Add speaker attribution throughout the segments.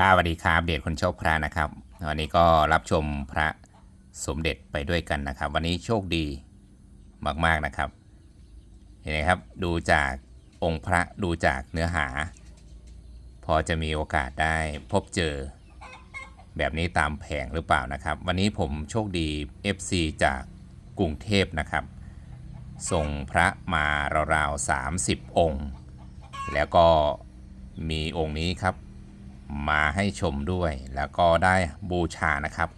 Speaker 1: สวัสดีครับเดชคนโชคพระนะครับวันนี้ก็รับชมพระสมเด็จไปด้วยกันนะครับ วันนี้โชคดีมากๆนะครับเห็นไหมครับดูจากองค์พระดูจากเนื้อหา พอจะมีโอกาสได้พบเจอ แบบนี้ตามแผงหรือเปล่านะครับ วันนี้ผมโชคดี FC จากกรุงเทพนะครับ ส่งพระมาราวๆ30 องค์ แล้วก็มีองค์นี้ครับ มาให้ชมด้วย แล้วก็ได้บูชานะครับ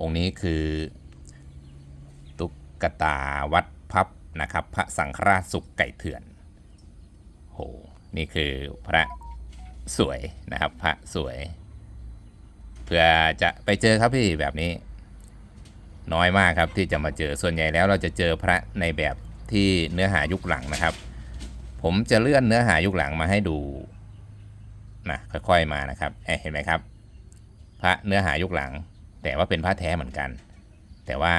Speaker 1: องค์นี้คือตุ๊กตาวัดพับนะครับ พระสังฆราชสุขไก่เถื่อนโหนี่คือพระสวยนะครับ พระสวย เพื่อจะไปเจอครับพี่แบบนี้ น้อยมากครับที่จะมาเจอส่วนใหญ่แล้วเราจะเจอพระในแบบที่เนื้อหายุคหลังนะครับ ผมจะเลื่อนเนื้อหายุคหลังมาให้ดู นะค่อยๆมานะครับเเห็นไหมครับ พระเนื้อหายุคหลัง แต่ว่าเป็นพระแท้เหมือนกัน แต่ว่า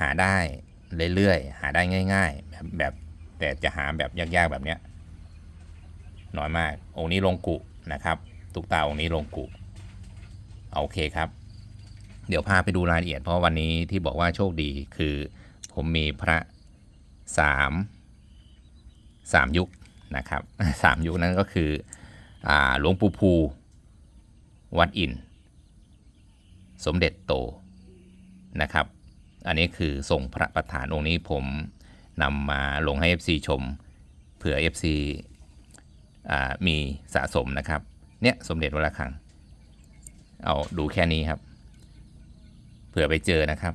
Speaker 1: หาได้เรื่อยๆหาได้ง่าย ๆ แบบแบบแต่จะหาแบบยากๆแบบเนี้ยน้อยมากองค์นี้ลงกุนะครับตุกตาองค์นี้ลงกุโอเคครับ เดี๋ยวพาไปดูรายละเอียดเพราะวันนี้ที่บอกว่าโชคดีคือผมมีพระสามสามยุคนะครับสามยุคนั้นก็คือ หลวงปู่ภู วัดอิน สมเด็จโตนะครับ อันนี้คือส่งพระประธานองค์นี้ผมนำมาลงให้ FC ชม เผื่อ FC อมีสะสมนะครับ เนี่ยสมเด็จวัดระฆัง เอาดูแค่นี้ครับ เผื่อไปเจอนะครับ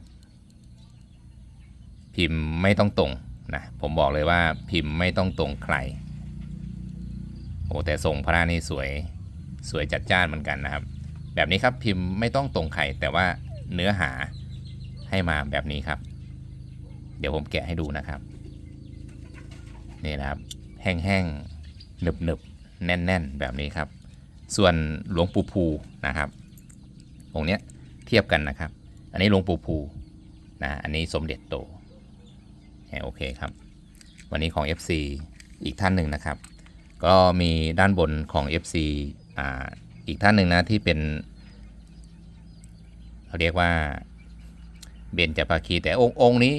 Speaker 1: พิมพ์ไม่ต้องตรงนะผมบอกเลยว่าพิมพ์ไม่ต้องตรงใคร อ้แต่ทรงพระนี่สวยสวยจัดจ้านเหมือนกันนะครับ แบบนี้ครับพิมพ์ไม่ต้องตรงไข่แต่ว่าเนื้อหาให้มาแบบนี้ครับ เดี๋ยวผมแกะให้ดูนะครับ นี่นะครับ แห้งๆหนึบๆแน่น ๆ แบบนี้ครับ ส่วนหลวงปู่ภูนะครับองค์เนี้ยเทียบกันนะครับ อันนี้หลวงปู่ภูนะอันนี้สมเด็จโตโอเคครับ วันนี้ของ FC อีกท่านหนึ่งนะครับ ก็มีด้านบนของ FC อ่าอีกท่านหนึ่งนะที่เป็นเขาเรียกว่าเบญจภาคีแต่องค์องนี้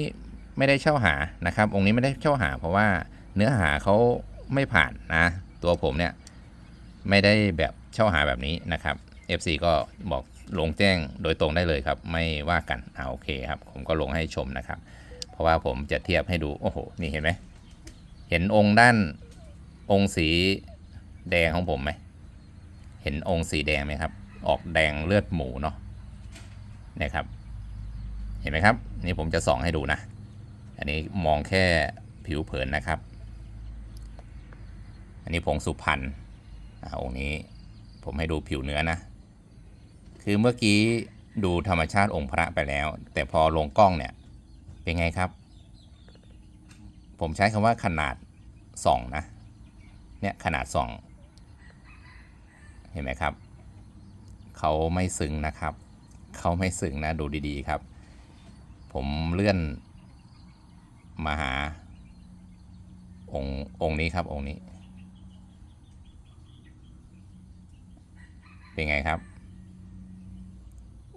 Speaker 1: ไม่ได้เช่าหานะครับ องค์นี้ไม่ได้เช่าหา เพราะว่าเนื้อหาเขาไม่ผ่านนะ ตัวผมเนี่ยไม่ได้แบบเช่าหาแบบนี้นะครับ FC ก็บอกลงแจ้งโดยตรงได้เลยครับ ไม่ว่ากันอ่าโอเคครับ ผมก็ลงให้ชมนะครับ เพราะว่าผมจะเทียบให้ดู โอ้โห นี่เห็นไหมเห็นองค์ด้าน องค์สีแดงของผมไหม เห็นองค์สีแดงไหมครับ ออกแดงเลือดหมูเนาะเนี่ยครับ เห็นไหมครับ นี่ผมจะส่องให้ดูนะ อันนี้มองแค่ผิวเผินนะครับ อันนี้ผงสุพรรณอ่าองค์นี้ผมให้ดูผิวเนื้อนะ คือเมื่อกี้ดูธรรมชาติองค์พระไปแล้ว แต่พอลงกล้องเนี่ย เป็นไงครับ ผมใช้คำว่าขนาดส่องนะ เนี่ยขนาดส่อง เห็นไหมครับ เขาไม่ซึ้งนะครับ เขาไม่ซึ้งนะดูดีๆครับ ผมเลื่อนมาหา องค์องค์นี้ครับองค์นี้ เป็นไงครับ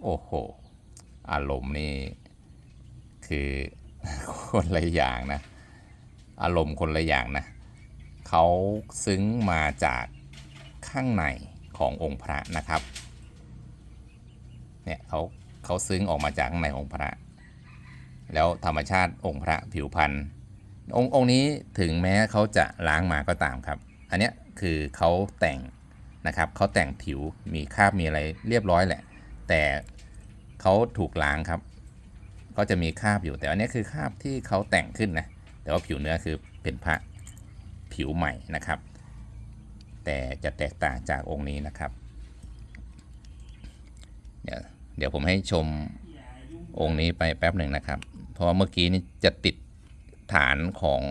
Speaker 1: โอ้โห อารมณ์นี่คือคนละอย่างนะ อารมณ์คนละอย่างนะ เขาซึ้งมาจากข้างในขององค์พระนะครับ เนี่ยเขาเขาซึ้งออกมาจากข้างในองค์พระ แล้วธรรมชาติองค์พระผิวพรรณองค์องค์นี้ถึงแม้เขาจะล้างมาก็ตามครับ อันเนี้ยคือเขาแต่งนะครับเขาแต่งผิวมีคราบมีอะไรเรียบร้อยแหละ แต่เขาถูกล้างครับ ก็จะมีคราบอยู่แต่อันนี้คือคราบที่เขาแต่งขึ้นนะแต่ว่าผิวเนื้อคือเป็นพระ ผิวใหม่นะครับ แต่จะแตกต่างจากองค์นี้นะครับ เดี๋ยวเดี๋ยวผมให้ชมองค์นี้ไปแป๊บหนึ่งนะครับ เพราะเมื่อกี้นี่จะติดฐานของ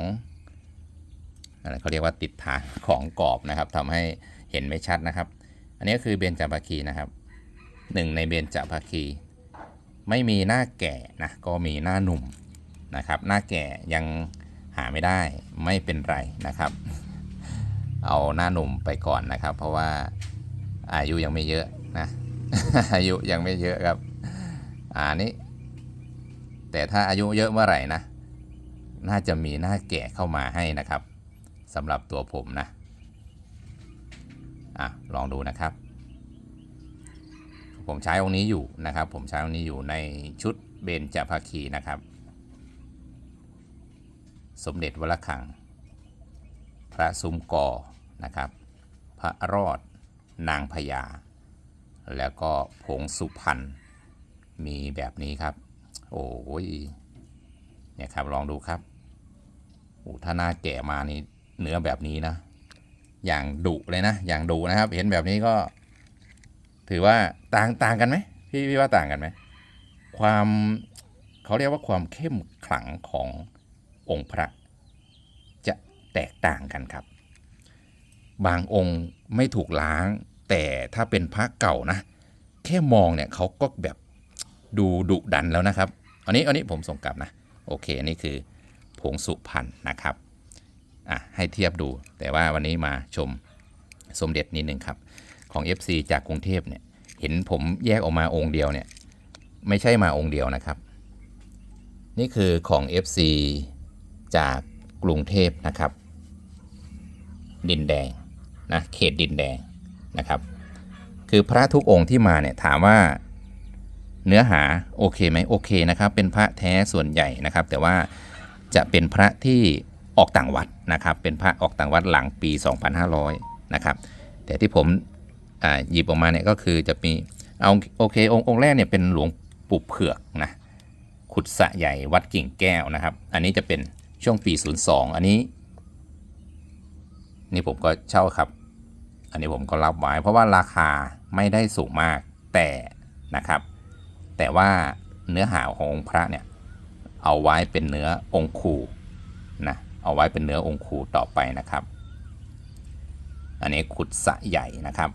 Speaker 1: อะไรเขาเรียกว่าติดฐานของกรอบนะครับทำให้เห็นไม่ชัดนะครับ อันนี้ก็คือเบญจภาคีนะครับหนึ่งในเบญจภาคี ไม่มีหน้าแก่นะก็มีหน้าหนุ่มนะครับ หน้าแก่ยัง หาไม่ได้ไม่เป็นไรนะครับ เอาหน้าหนุ่มไปก่อนนะครับ เพราะว่าอายุยังไม่เยอะนะอายุยังไม่เยอะครับอ่านี้แต่ถ้าอายุเยอะเมื่อไหร่นะ น่าจะมีหน้าแก่เข้ามาให้นะครับสำหรับตัวผมนะอะลองดูนะครับ ผมใช้องค์นี้อยู่นะครับ ผมใช้องค์นี้อยู่ในชุดเบญจภาคีนะครับ สมเด็จวรคัง พระซุ้มกอนะครับ พระรอด นางพญา แล้วก็ผงสุพรรณ มีแบบนี้ครับ โอ้ย เนี่ยครับลองดูครับโอ้ถ้าหน้าแก่มานี่เนื้อแบบนี้นะ อย่างดุเลยนะ อย่างดุนะครับ เห็นแบบนี้ก็ ถือว่าต่างต่างกันไหมพี่พี่ว่าต่างกันไหม ความเขาเรียกว่าความเข้มขลังของ องค์พระ จะแตกต่างกันครับ บางองค์ไม่ถูกล้าง แต่ถ้าเป็นพระเก่านะ แค่มองเนี่ยเขาก็แบบดูดุดันแล้วนะครับ อันนี้อันนี้ผมส่งกลับนะ โอเค อันนี้คือผงสุพรรณนะครับ อะ ให้เทียบดู แต่ว่าวันนี้มาชมสมเด็จนิดนึงครับ ของ FC จากกรุงเทพเนี่ย เห็นผมแยกออกมาองค์เดียวเนี่ย ไม่ใช่มาองค์เดียวนะครับ นี่คือของ FC จากกรุงเทพนะครับ ดินแดงนะเขตดินแดงนะครับ คือพระทุกองค์ที่มาเนี่ยถามว่าเนื้อหาโอเคไหมโอเคนะครับ เป็นพระแท้ส่วนใหญ่นะครับ แต่ว่าจะเป็นพระที่ออกต่างวัดนะครับ เป็นพระออกต่างวัดหลังปี 2500 นะครับ แต่ที่ผมหยิบออกมาเนี่ยก็คือจะมีเอาโอเคองค์องค์แรกเนี่ยเป็นหลวงปู่เผือกนะขุดสะใหญ่วัดกิ่งแก้วนะครับ อันนี้จะเป็น ช่วงปี 02 อันนี้ นี่ผมก็เช่าครับ อันนี้ผมก็รับไว้ เพราะว่าราคาไม่ได้สูงมากแต่นะครับ แต่ว่าเนื้อหาขององค์พระเนี่ยเอาไว้เป็นเนื้อองค์คูนะเอาไว้เป็นเนื้อองค์คูต่อไปนะครับ อันนี้ขุดสะใหญ่นะครับ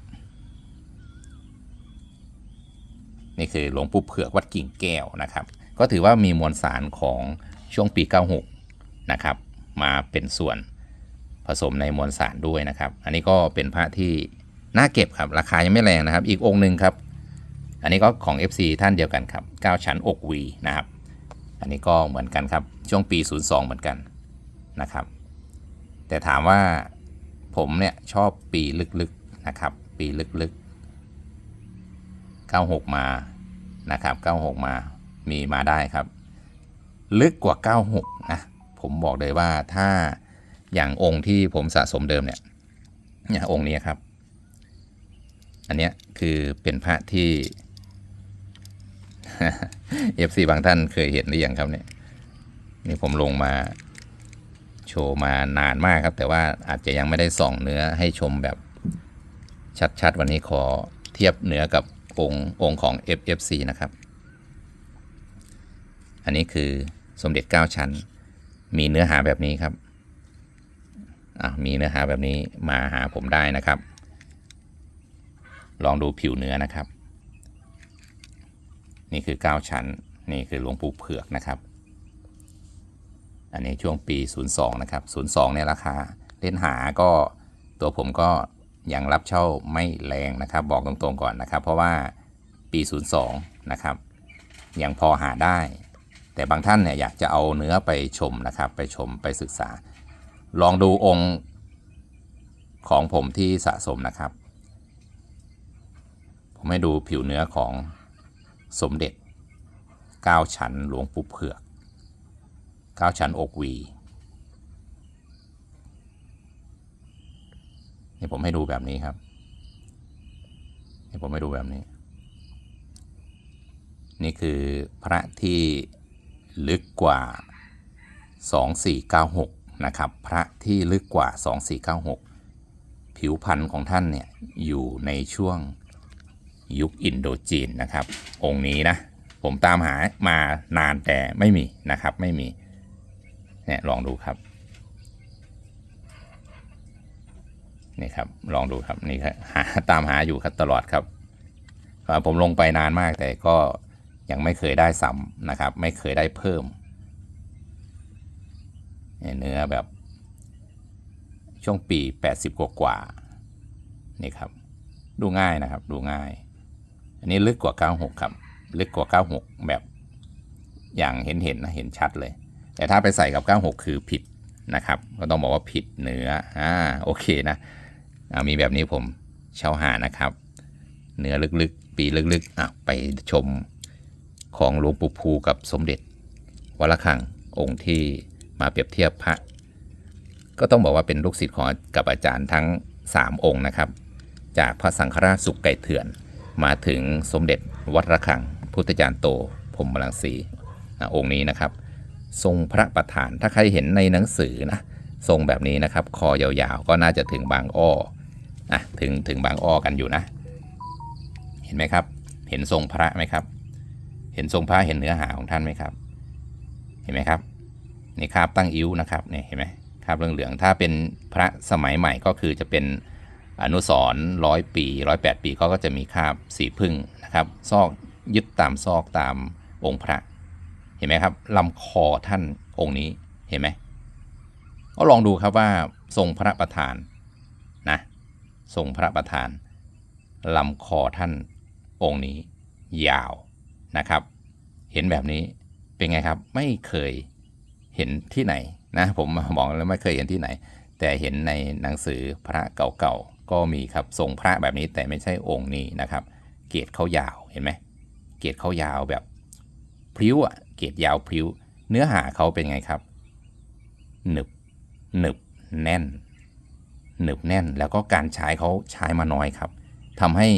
Speaker 1: นี่คือหลวงปู่เผือกวัดกิ่งแก้วนะครับ ก็ถือว่ามีมวลสารของช่วงปี 96 นะครับ มาเป็นส่วนผสมในมวลสารด้วยนะครับ อันนี้ก็เป็นพระที่น่าเก็บครับ ราคายังไม่แรงนะครับ อีกองค์หนึ่งครับ อันนี้ก็ของ FC ท่านเดียวกันครับ9ชั้นอกวีนะครับ อันนี้ก็เหมือนกันครับ ช่วงปี 02 เหมือนกันนะครับ แต่ถามว่าผมเนี่ยชอบปีลึกๆนะครับ ปีลึกๆ 96 มานะครับ 96 มามีมาได้ครับ ลึกกว่า 96 นะ ผมบอกเลยว่าถ้าอย่างองค์ที่ผมสะสมเดิมเนี่ยเนี่ยองค์นี้ครับ อันเนี้ยคือเป็นพระที่ FC บางท่านเคยเห็นหรือยังครับเนี่ยนี่ผมลงมาโชว์มานานมากครับ แต่ว่าอาจจะยังไม่ได้ส่องเนื้อให้ชมแบบชัดๆ วันนี้ขอเทียบเนื้อกับองค์องค์ของ FFC นะครับ อันนี้คือสมเด็จ 9 ชั้น มีเนื้อหาแบบนี้ครับอะมีเนื้อหาแบบนี้มาหาผมได้นะครับ ลองดูผิวเนื้อนะครับ นี่คือ 9 ชั้น นี่คือหลวงปู่เผือกนะครับ อันนี้ช่วงปี 02 นะครับ 02เนี่ยราคาเล่นหาก็ตัวผมก็ยังรับเช่าไม่แรงนะครับ บอกตรงๆก่อนนะครับ เพราะว่าปี 02 นะครับ ยังพอหาได้ แต่บางท่านเนี่ยอยากจะเอาเนื้อไปชมนะครับ ไปชมไปศึกษา ลองดูองค์ของผมที่สะสมนะครับ ผมให้ดูผิวเนื้อของสมเด็จ9ชั้นหลวงปู่เผือก9ชั้นอกวีนี่ผมให้ดูแบบนี้ครับนี่ผมให้ดูแบบนี้ นี่คือพระที่ ลึกกว่า 2496 นะครับ พระที่ลึกกว่า 2496 ผิวพันธุ์ของท่านเนี่ยอยู่ในช่วงยุคอินโดจีนนะครับ องค์นี้นะ ผมตามหามานานแต่ไม่มีนะครับไม่มี เนี่ยลองดูครับ นี่ครับลองดูครับนี่ครับหาตามหาอยู่ครับตลอดครับ ผมลงไปนานมากแต่ก็ ยังไม่เคยได้ซ้ำนะครับ ไม่เคยได้เพิ่ม เนื้อแบบช่วงปี 80 กว่ากว่านี่ครับ ดูง่ายนะครับ ดูง่าย อันนี้ลึกกว่า 96 ครับ ลึกกว่า 96 แบบอย่างเห็นเห็นนะ เห็นชัดเลย แต่ถ้าไปใส่กับ 96 คือผิดนะครับ ก็ต้องบอกว่าผิดเนื้อ อ่า โอเคนะอ่ามีแบบนี้ผมเช่าหานะครับ เนื้อลึกๆ ปีลึกๆอะไปชม ของหลวงปู่ภูกับสมเด็จวัดระฆังองค์ที่มาเปรียบเทียบพระ ก็ต้องบอกว่าเป็นลูกศิษย์ของกับอาจารย์ทั้ง 3 องค์นะครับ จากพระสังฆราชสุกไก่เถื่อน มาถึงสมเด็จวัดระฆัง พุทธจารย์โตพรหมลังสีอะองค์นี้นะครับ ทรงพระประธานถ้าใครเห็นในหนังสือนะทรงแบบนี้นะครับ คอยาวๆ ก็น่าจะถึงบางอ้ออะถึงถึงบางอ้อกันอยู่นะ เห็นไหมครับ เห็นทรงพระไหมครับ เห็นทรงพระเห็นเนื้อหาของท่านไหมครับ เห็นไหมครับนี่คาบตั้งอิ้วนะครับนี่เห็นไหมคาบเหลืองๆถ้าเป็นพระสมัยใหม่ก็คือจะเป็นอนุสร์ร้อยปีร้อยแปดปีก็ก็จะมีคาบสีพึ่งนะครับซอกยึดตามซอกตามองค์พระ เห็นไหมครับลำคอท่านองค์นี้เห็นไหมก็ลองดูครับว่าทรงพระประธานนะทรงพระประธานลำคอท่านองค์นี้ ยาว นะครับ เห็นแบบนี้เป็นไงครับ ไม่เคยเห็นที่ไหนนะผมบอกแล้วไม่เคยเห็นที่ไหน แต่เห็นในหนังสือพระเก่าๆก็มีครับทรงพระแบบนี้แต่ไม่ใช่องค์นี้นะครับ เกรดเขายาวเห็นไหมเกรดเขายาวแบบพริ้วอะเกรดยาวพริ้ว เนื้อหาเขาเป็นไงครับหนึบหนึบแน่นหนึบแน่นแล้วก็การใช้เขาใช้มาน้อยครับทำให้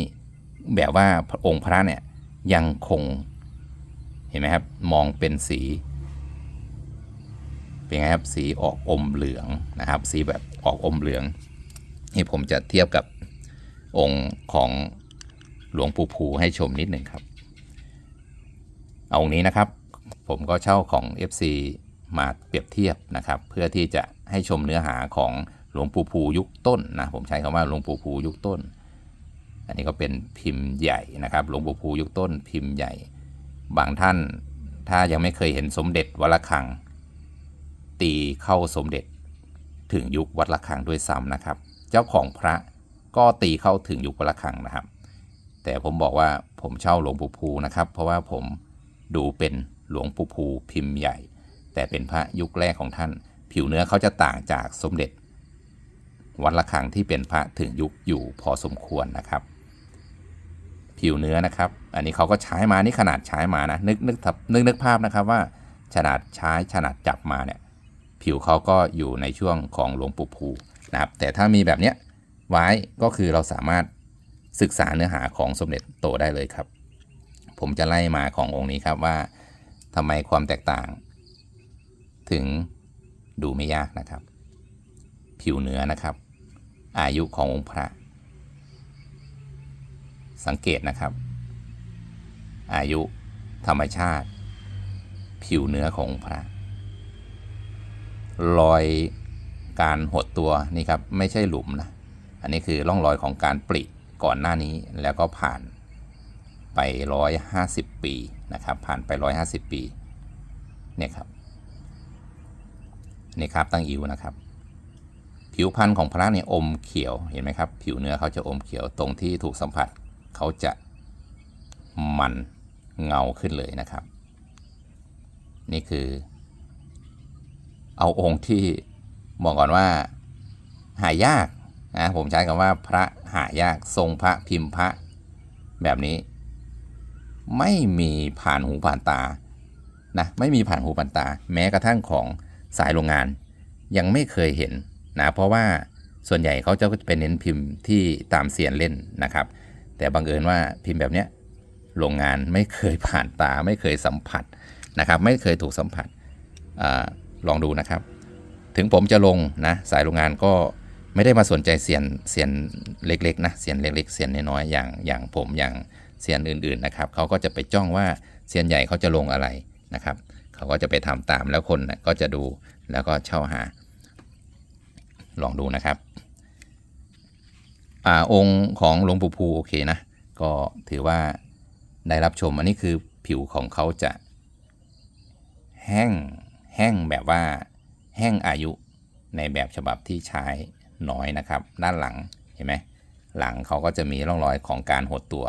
Speaker 1: แบบว่าองค์พระเนี่ย ยังคง เห็นไหมครับ มองเป็นสี เป็นไงครับ สีออกอมเหลืองนะครับ สีแบบออกอมเหลือง นี่ผมจะเทียบกับองค์ของหลวงปู่ภูให้ชมนิดหนึ่งครับ เอาองค์นี้นะครับ ผมก็เช่าของ FC มาเปรียบเทียบนะครับ เพื่อที่จะให้ชมเนื้อหาของหลวงปู่ภูยุคต้นนะ ผมใช้คำว่าหลวงปู่ภูยุคต้น อันนี้ก็เป็นพิมพ์ใหญ่นะครับ หลวงปู่ภูยุคต้นพิมพ์ใหญ่ บางท่านถ้ายังไม่เคยเห็นสมเด็จวัดระฆัง ตีเข้าสมเด็จถึงยุควัดระฆังด้วยซ้ำนะครับ เจ้าของพระก็ตีเข้าถึงยุควัดระฆังนะครับ แต่ผมบอกว่าผมเช่าหลวงปู่ภูนะครับ เพราะว่าผมดูเป็นหลวงปู่ภูพิมพ์ใหญ่ แต่เป็นพระยุคแรกของท่าน ผิวเนื้อเขาจะต่างจากสมเด็จวัดระฆังที่เป็นพระถึงยุคอยู่พอสมควรนะครับ ผิวเนื้อนะครับ อันนี้เขาก็ใช้มานี่ขนาดใช้มานะนึกนึกนึกนึกภาพนะครับว่าขนาดใช้ขนาดจับมาเนี่ยผิวเขาก็อยู่ในช่วงของหลวงปู่ภูนะครับ แต่ถ้ามีแบบเนี้ยไว้ก็คือเราสามารถศึกษาเนื้อหาของสมเด็จโตได้เลยครับ ผมจะไล่มาขององค์นี้ครับว่าทำไมความแตกต่าง ถึงดูไม่ยากนะครับ ผิวเนื้อนะครับ อายุขององค์พระ สังเกตนะครับ อายุ ธรรมชาติ ผิวเนื้อของพระ รอยการหดตัวนี่ครับไม่ใช่หลุมนะ อันนี้คือร่องรอยของการปริก่อนหน้านี้แล้วก็ผ่านไป 150 ปีนะครับ ผ่านไป 150 ปี เนี่ยครับนี่ครับตั้งอิวนะครับ ผิวพันธุ์ของพระเนี่ยอมเขียวเห็นไหมครับ ผิวเนื้อเขาจะอมเขียวตรงที่ถูกสัมผัส เขาจะมันเงาขึ้นเลยนะครับ นี่คือ เอาองค์ที่บอกก่อนว่าหายากนะผมใช้คำว่าพระหายากทรงพระพิมพ์พระแบบนี้ ไม่มีผ่านหูผ่านตานะไม่มีผ่านหูผ่านตา แม้กระทั่งของสายโรงงาน ยังไม่เคยเห็นนะเพราะว่าส่วนใหญ่เขาจะเป็นเน้นพิมพ์ที่ตามเสียนเล่นนะครับ แต่บังเอิญว่าพิมพ์แบบเนี้ยโรงงานไม่เคยผ่านตาไม่เคยสัมผัสนะครับไม่เคยถูกสัมผัสอลองดูนะครับ ถึงผมจะลงนะสายโรงงานก็ไม่ได้มาสนใจเสียนเสียนเล็กๆนะเสียนเล็ก ๆ เสียนน้อยๆอย่างอย่างผมอย่างเสียนอื่นๆนะครับเขาก็จะไปจ้องว่าเสียนใหญ่เขาจะลงอะไรนะครับเขาก็จะไปทำตามแล้วคนนะก็จะดูแล้วก็เช่าหา ลองดูนะครับ อองค์ของหลวงปู่ภูโอเคนะ ก็ถือว่าได้รับชมอันนี้คือผิวของเขาจะ แห้งแห้งแบบว่าแห้งอายุในแบบฉบับที่ใช้น้อยนะครับ ด้านหลังเห็นไหมหลังเขาก็จะมีร่องรอยของการหดตัว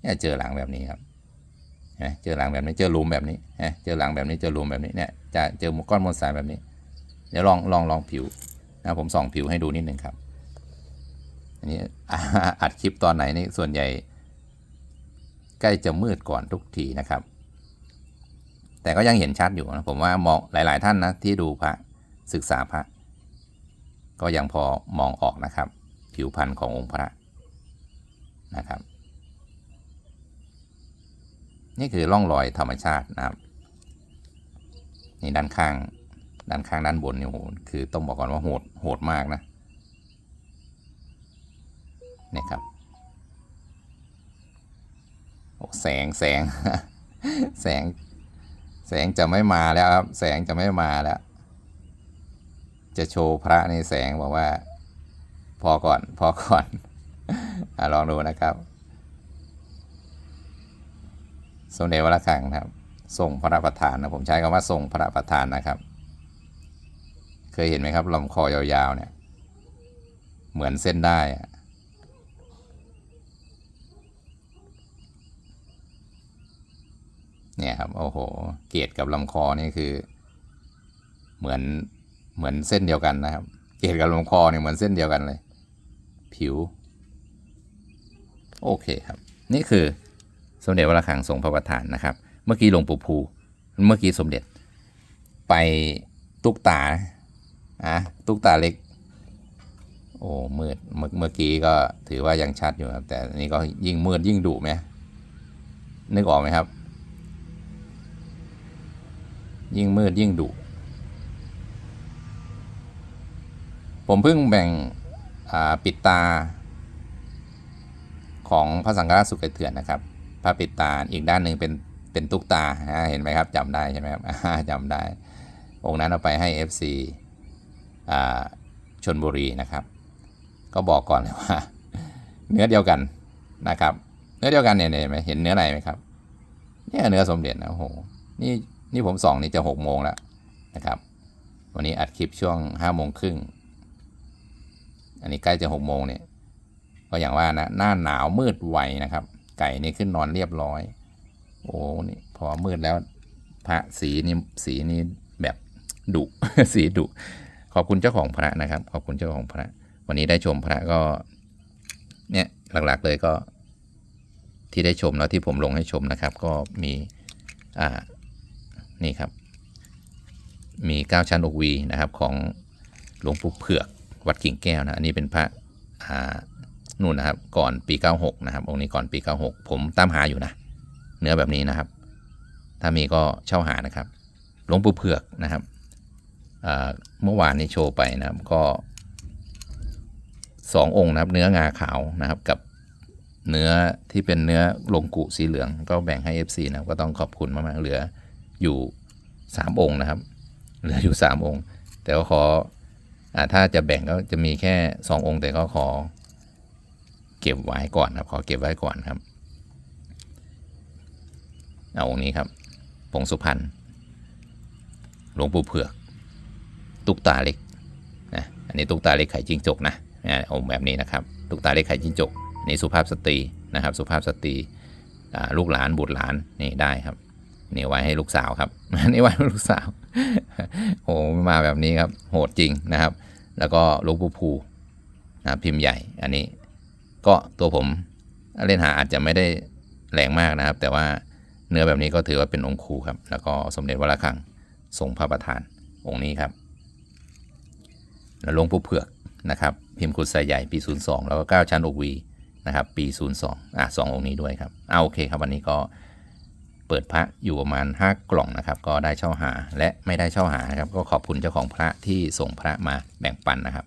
Speaker 1: เนี่ยเจอหลังแบบนี้ครับเจอหลังแบบนี้เจอหลุมแบบนี้เจอหลังแบบนี้เจอหลุมแบบนี้เนี่ยจะเจอก้อนมวลสารแบบนี้ เดี๋ยวลองลองลองผิวนะผมส่องผิวให้ดูนิดนึงครับ นี้อัดคลิปตอนไหนนี่ส่วนใหญ่ ใกล้จะมืดก่อนทุกทีนะครับ แต่ก็ยังเห็นชัดอยู่นะผมว่ามองหลาย ๆ ท่านนะที่ดูพระศึกษาพระ ก็ยังพอมองออกนะครับ ผิวพรรณขององค์พระนะครับ นี่คือร่องรอยธรรมชาตินะครับนี่ด้านข้างด้านข้างด้านบนนี่โหคือต้องบอกก่อนว่าโหดโหดมากนะ นี่ครับโอ้แสงแสงแสง แสงจะไม่มาแล้วครับ แสงจะไม่มาแล้ว จะโชว์พระในแสงบอกว่า พอก่อนพอก่อนอลองดูนะครับ สมเด็จวระฆังครับ ทรงพระประธานนะผมใช้คำว่าทรงพระประธานนะครับ เคยเห็นไหมครับลำคอยาวๆเนี่ย เหมือนเส้นได้อะ เนี่ยครับโอ้โห เกรดกับลำคอนี่คือ เหมือนเหมือนเส้นเดียวกันนะครับ เกรดกับลำคอเนี่ยเหมือนเส้นเดียวกันเลย ผิว โอเคครับ นี่คือสมเด็จวระฆังทรงพระประธานนะครับ เมื่อกี้หลวงปู่ภูเมื่อกี้สมเด็จ ไปตุกตาอะตุกตาเล็ก โอ้มืดเมื่อเมื่อกี้ก็ถือว่ายังชัดอยู่ครับ แต่นนี้ก็ยิ่งมืดยิ่งดุไหมนึกออกไหมครับ ยิ่งมืดยิ่งดุผมเพิ่งแบ่งปิดตา ของพระสังฆราชสุกเถื่อนนะครับพระปิดตาอีกด้านหนึ่งเป็นเป็นตุ๊กตาเห็นไหมครับจำได้ใช่ไหมครับจำได้ องค์นั้นเอาไปให้ FC ชนบุรีนะครับ ก็บอกก่อนเลยว่า เนื้อเดียวกันนะครับ เนื้อเดียวกันเนี่ยเห็นไหมเห็นเนื้อในไหมครับเนี่ยเนื้อสมเด็จนะโอ้โหนี่ นี่ผมส่องนี่จะหกโมงแล้วนะครับ วันนี้อัดคลิปช่วงห้าโมงครึ่ง อันนี้ใกล้จะหกโมงเนี่ย ก็อย่างว่านะ หน้าหนาวมืดไวนะครับ ไก่นี่ขึ้นนอนเรียบร้อย โอ้นี่พอมืดแล้ว พระสีนี่สีนี่แบบดุสีดุ ขอบคุณเจ้าของพระนะครับ ขอบคุณเจ้าของพระ วันนี้ได้ชมพระก็ เนี่ยหลักๆเลยก็ที่ได้ชมแล้วที่ผมลงให้ชมนะครับ ก็มีอ่า นี่ครับ มีเก้าชั้นอกวีนะครับของหลวงปู่เผือกวัดกิ่งแก้วนะอันนี้เป็นพระนู่นนะครับก่อนปี 96 นะครับองค์นี้ก่อนปี 96 ผมตามหาอยู่นะ เนื้อแบบนี้นะครับ ถ้ามีก็เช่าหานะครับหลวงปู่เผือกนะครับเมื่อวานนี้โชว์ไปนะครับก็สององค์นะครับ เนื้องาขาวนะครับกับเนื้อที่เป็นเนื้อลงกุสีเหลือง ก็แบ่งให้ FC นะก็ต้องขอบคุณมากๆเหลือ อยู่ 3 องค์นะครับเหลืออยู่ 3 องค์ แต่ก็ขออถ้าจะแบ่งก็จะมีแค่ 2 องค์ แต่ก็ขอเก็บไว้ก่อนครับ ขอเก็บไว้ก่อนครับ เอาองค์นี้ครับผงสุพรรณหลวงปู่เผือก ตุกตาเล็กนะอันนี้ตุกตาเล็กไข่จิงจกนะนะองค์แบบนี้นะครับ ตุกตาเล็กไข่จิงจกนี่สุภาพสตรีนะครับ สุภาพสตรีลูกหลานบุตรหลานนี่ได้ครับ นี่ไว้ให้ลูกสาวครับนี่ไว้ให้ลูกสาวโอ้มาแบบนี้ครับ โหดจริงนะครับ แล้วก็ลวงปู่ภูนะพิมพ์ใหญ่อันนี้ ก็ตัวผมเล่นหาอาจจะไม่ได้แรงมากนะครับ แต่ว่าเนื้อแบบนี้ก็ถือว่าเป็นองค์ครูครับ แล้วก็สมเด็จวระฆังทรงพระประธานองค์นี้ครับ แล้วลงปูเผือกนะครับ พิมพ์คุดใส่ใหญ่ปี 02 แล้วก็ 9 ชั้นอกวีนะครับ ปี 02 อะสององค์นี้ด้วยครับเอาโอเคครับวันนี้ก็ เปิดพระอยู่ประมาณ 5 กล่องนะครับ ก็ได้เช่าหาและไม่ได้เช่าหานะครับ ก็ขอบคุณเจ้าของพระที่ส่งพระมาแบ่งปันนะครับ